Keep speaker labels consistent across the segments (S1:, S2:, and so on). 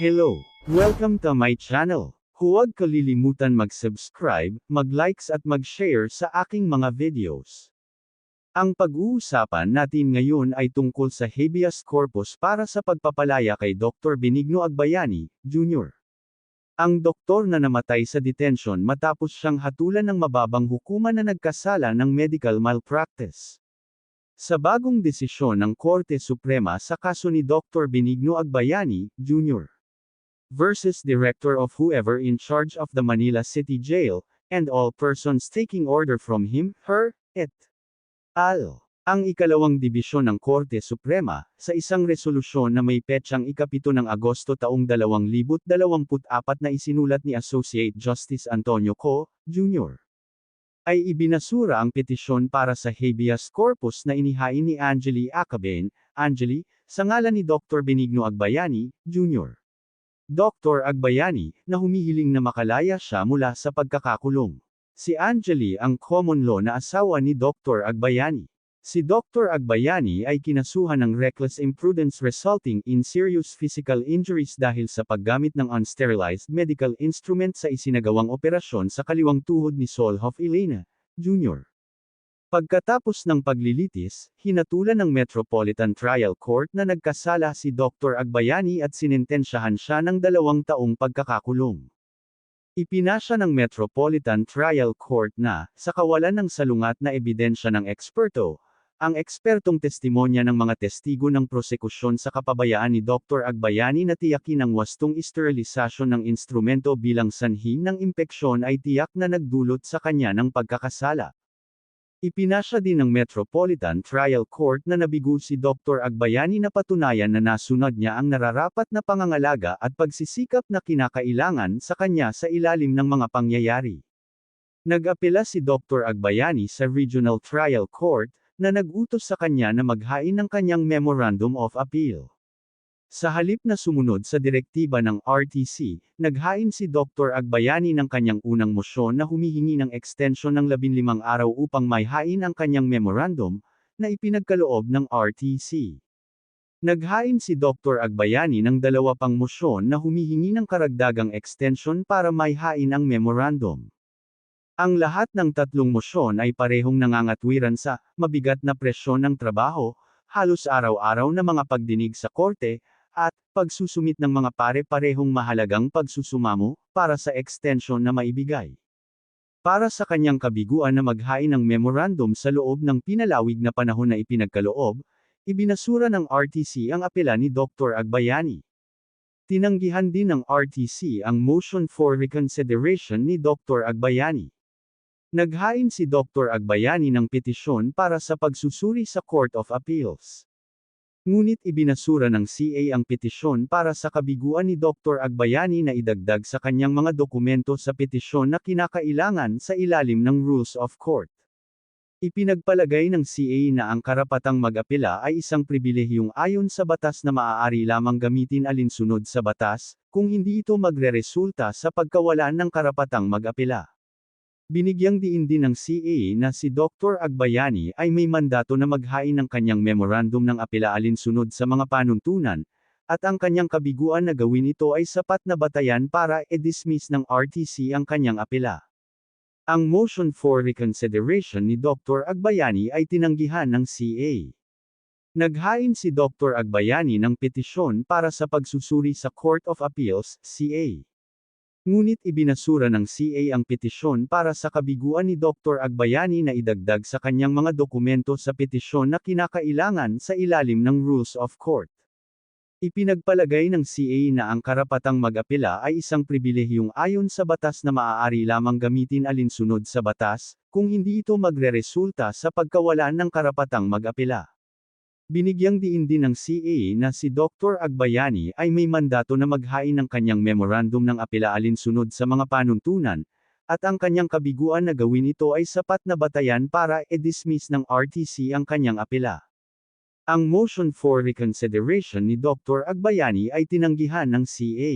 S1: Hello! Welcome to my channel. Huwag kalilimutan mag-subscribe, mag-likes at mag-share sa aking mga videos. Ang pag-uusapan natin ngayon ay tungkol sa habeas corpus para sa pagpapalaya kay Dr. Benigno Agbayani, Jr. Ang doktor na namatay sa detention matapos siyang hatulan ng mababang hukuman na nagkasala ng medical malpractice. Sa bagong desisyon ng Korte Suprema sa kaso ni Dr. Benigno Agbayani, Jr. versus Director of whoever in charge of the Manila City Jail, and all persons taking order from him, her, et al. Ang ikalawang dibisyon ng Korte Suprema, sa isang resolusyon na may petsang ikapito ng Agosto taong 2024 na isinulat ni Associate Justice Antonio Co., Jr. ay ibinasura ang petisyon para sa habeas corpus na inihain ni Angeli Acaben, Angeli, sa ngalan ni Dr. Benigno Agbayani, Jr. Dr. Agbayani, na humihiling na makalaya siya mula sa pagkakakulong. Si Angeli ang common law na asawa ni Dr. Agbayani. Si Dr. Agbayani ay kinasuhan ng reckless imprudence resulting in serious physical injuries dahil sa paggamit ng unsterilized medical instrument sa isinagawang operasyon sa kaliwang tuhod ni Solhoff Elena, Jr. Pagkatapos ng paglilitis, hinatulan ng Metropolitan Trial Court na nagkasala si Dr. Agbayani at sinintensyahan siya ng dalawang taong pagkakakulong. Ipinasya ng Metropolitan Trial Court na, sa kawalan ng salungat na ebidensya ng eksperto, ang ekspertong testimonya ng mga testigo ng prosekusyon sa kapabayaan ni Dr. Agbayani na tiyakin ang wastong sterilisasyon ng instrumento bilang sanhi ng impeksyon ay tiyak na nagdulot sa kanya ng pagkakasala. Ipinasya din ng Metropolitan Trial Court na nabigo si Dr. Agbayani na patunayan na nasunod niya ang nararapat na pangangalaga at pagsisikap na kinakailangan sa kanya sa ilalim ng mga pangyayari. Nag-apela si Dr. Agbayani sa Regional Trial Court, na nag-utos sa kanya na maghain ng kanyang Memorandum of Appeal. Sa halip na sumunod sa direktiba ng RTC, naghain si Dr. Agbayani ng kanyang unang mosyon na humihingi ng extension ng 15 araw upang maihain ang kanyang memorandum, na ipinagkaloob ng RTC. Naghain si Dr. Agbayani ng dalawa pang mosyon na humihingi ng karagdagang extension para maihain ang memorandum. Ang lahat ng tatlong mosyon ay parehong nangangatwiran sa mabigat na presyon ng trabaho, halos araw-araw na mga pagdinig sa korte, at pagsusumit ng mga pare-parehong mahalagang pagsusumamo para sa extension na maibigay. Para sa kanyang kabiguan na maghain ng memorandum sa loob ng pinalawig na panahon na ipinagkaloob, ibinasura ng RTC ang apela ni Dr. Agbayani. Tinanggihan din ng RTC ang motion for reconsideration ni Dr. Agbayani. Naghain si Dr. Agbayani ng petisyon para sa pagsusuri sa Court of Appeals. Ngunit ibinasura ng CA ang petisyon para sa kabiguan ni Dr. Agbayani na idagdag sa kanyang mga dokumento sa petisyon na kinakailangan sa ilalim ng Rules of Court. Ipinagpalagay ng CA na ang karapatang mag-apela ay isang pribilehiyong ayon sa batas na maaari lamang gamitin alinsunod sa batas, kung hindi ito magreresulta sa pagkawalan ng karapatang mag-apela. Binigyang diin din ng CA na si Dr. Agbayani ay may mandato na maghain ng kanyang memorandum ng apela alinsunod sa mga panuntunan, at ang kanyang kabiguan na gawin ito ay sapat na batayan para e-dismiss ng RTC ang kanyang apela. Ang motion for reconsideration ni Dr. Agbayani ay tinanggihan ng CA. Naghain si Dr. Agbayani ng petisyon para sa pagsusuri sa Court of Appeals, CA. Ngunit ibinasura ng CA ang petisyon para sa kabiguan ni Dr. Agbayani na idagdag sa kanyang mga dokumento sa petisyon na kinakailangan sa ilalim ng Rules of Court. Ipinagpalagay ng CA na ang karapatang mag-apela ay isang pribilehiyong ayon sa batas na maaari lamang gamitin alinsunod sa batas, kung hindi ito magreresulta sa pagkawalan ng karapatang mag-apela. Binigyang diin din ng CA na si Dr. Agbayani ay may mandato na maghain ng kanyang memorandum ng apela alinsunod sa mga panuntunan, at ang kanyang kabiguan na gawin ito ay sapat na batayan para e-dismiss ng RTC ang kanyang apela. Ang motion for reconsideration ni Dr. Agbayani ay tinanggihan ng CA.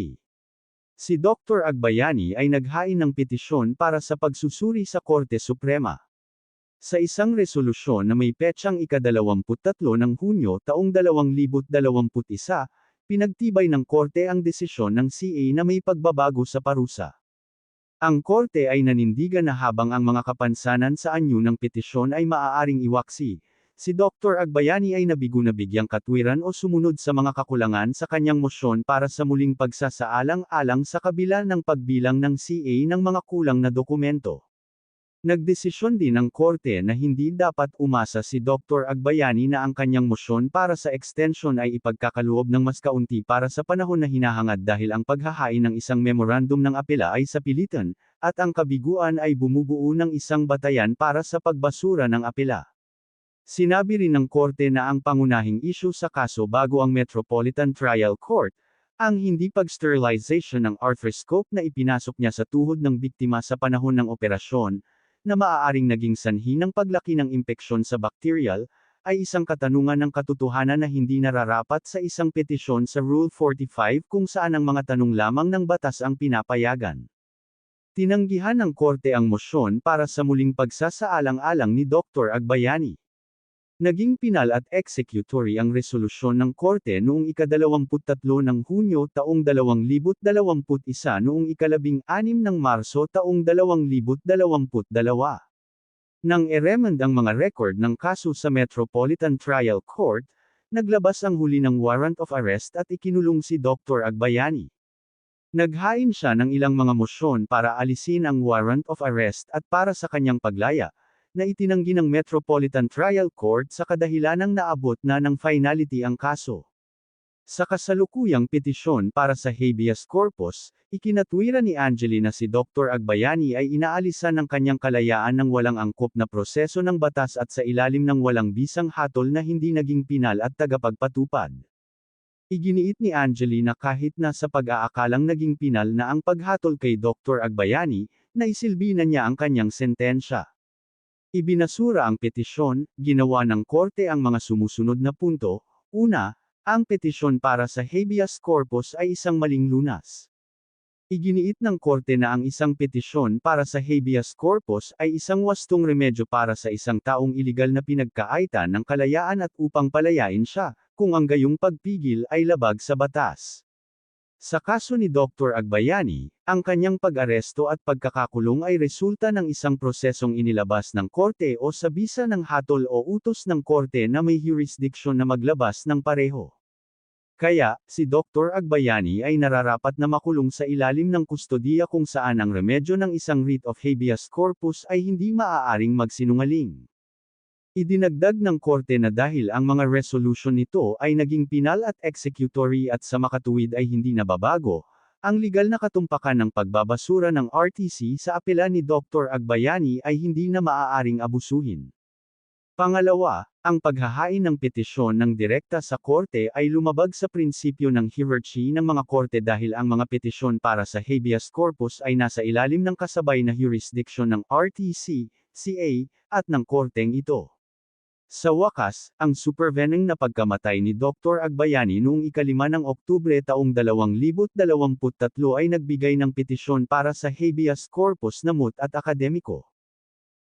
S1: Si Dr. Agbayani ay naghain ng petisyon para sa pagsusuri sa Korte Suprema. Sa isang resolusyon na may petsang ika-23 ng Hunyo taong 2021, pinagtibay ng korte ang desisyon ng CA na may pagbabago sa parusa. Ang korte ay nanindigan na habang ang mga kapansanan sa anyo ng petisyon ay maaaring iwaksi, si Dr. Agbayani ay nabigo na bigyang katwiran o sumunod sa mga kakulangan sa kanyang mosyon para sa muling pagsasaalang-alang sa kabila ng pagbilang ng CA ng mga kulang na dokumento. Nagdesisyon din ang korte na hindi dapat umasa si Dr. Agbayani na ang kanyang mosyon para sa extension ay ipagkakaloob ng mas kaunti para sa panahon na hinahangad dahil ang paghahain ng isang memorandum ng apela ay sa pilitan, at ang kabiguan ay bumubuo ng isang batayan para sa pagbasura ng apela. Sinabi rin ng korte na ang pangunahing issue sa kaso bago ang Metropolitan Trial Court, ang hindi pag-sterilization ng arthroscope na ipinasok niya sa tuhod ng biktima sa panahon ng operasyon, na maaaring naging sanhi ng paglaki ng impeksyon sa bacterial, ay isang katanungan ng katotohanan na hindi nararapat sa isang petisyon sa Rule 45 kung saan ang mga tanong lamang ng batas ang pinapayagan. Tinanggihan ng korte ang mosyon para sa muling pagsasaalang-alang ni Dr. Agbayani. Naging pinal at executory ang resolusyon ng korte noong ikadalawamput-tatlo ng Hunyo taong 2021 noong ikalabing-anim ng Marso taong 2022. Nang eremand ang mga record ng kaso sa Metropolitan Trial Court, naglabas ang huli ng warrant of arrest at ikinulong si Dr. Agbayani. Naghain siya ng ilang mga mosyon para alisin ang warrant of arrest at para sa kanyang paglaya, na itinanggi ng Metropolitan Trial Court sa kadahilanang naabot na ng finality ang kaso. Sa kasalukuyang petisyon para sa habeas corpus, ikinatwira ni Angeli na si Dr. Agbayani ay inaalisan ng kanyang kalayaan ng walang angkop na proseso ng batas at sa ilalim ng walang bisang hatol na hindi naging pinal at tagapagpatupad. Iginiit ni Angeli na kahit na sa pag-aakalang naging pinal na ang paghatol kay Dr. Agbayani, naisilbi na niya ang kanyang sentensya. Ibinasura ang petisyon, ginawa ng korte ang mga sumusunod na punto. Una, ang petisyon para sa habeas corpus ay isang maling lunas. Iginiit ng korte na ang isang petisyon para sa habeas corpus ay isang wastong remedyo para sa isang taong iligal na pinagkaaitan ng kalayaan at upang palayain siya, kung ang gayong pagpigil ay labag sa batas. Sa kaso ni Dr. Agbayani, ang kanyang pag-aresto at pagkakakulong ay resulta ng isang prosesong inilabas ng korte o sa bisa ng hatol o utos ng korte na may jurisdiction na maglabas ng pareho. Kaya, si Dr. Agbayani ay nararapat na makulong sa ilalim ng kustodiya kung saan ang remedyo ng isang writ of habeas corpus ay hindi maaaring magsinungaling. Idinagdag ng korte na dahil ang mga resolution nito ay naging pinal at executory at sa makatuwid ay hindi nababago, ang legal na katumpakan ng pagbabasura ng RTC sa apela ni Dr. Agbayani ay hindi na maaaring abusuhin. Pangalawa, ang paghahain ng petisyon ng direkta sa korte ay lumabag sa prinsipyo ng hierarchy ng mga korte dahil ang mga petisyon para sa habeas corpus ay nasa ilalim ng kasabay na jurisdiction ng RTC, CA, at ng korteng ito. Sa wakas, ang supervening na pagkamatay ni Dr. Agbayani noong ikalima ng Oktubre taong 2023 ay nagbigay ng petisyon para sa habeas corpus na moot at akademiko.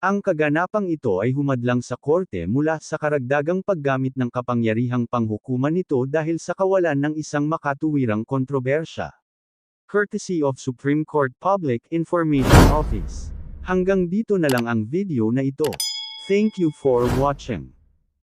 S1: Ang kaganapang ito ay humadlang sa korte mula sa karagdagang paggamit ng kapangyarihang panghukuman nito dahil sa kawalan ng isang makatuwirang kontrobersya. Courtesy of Supreme Court Public Information Office. Hanggang dito na lang ang video na ito. Thank you for watching.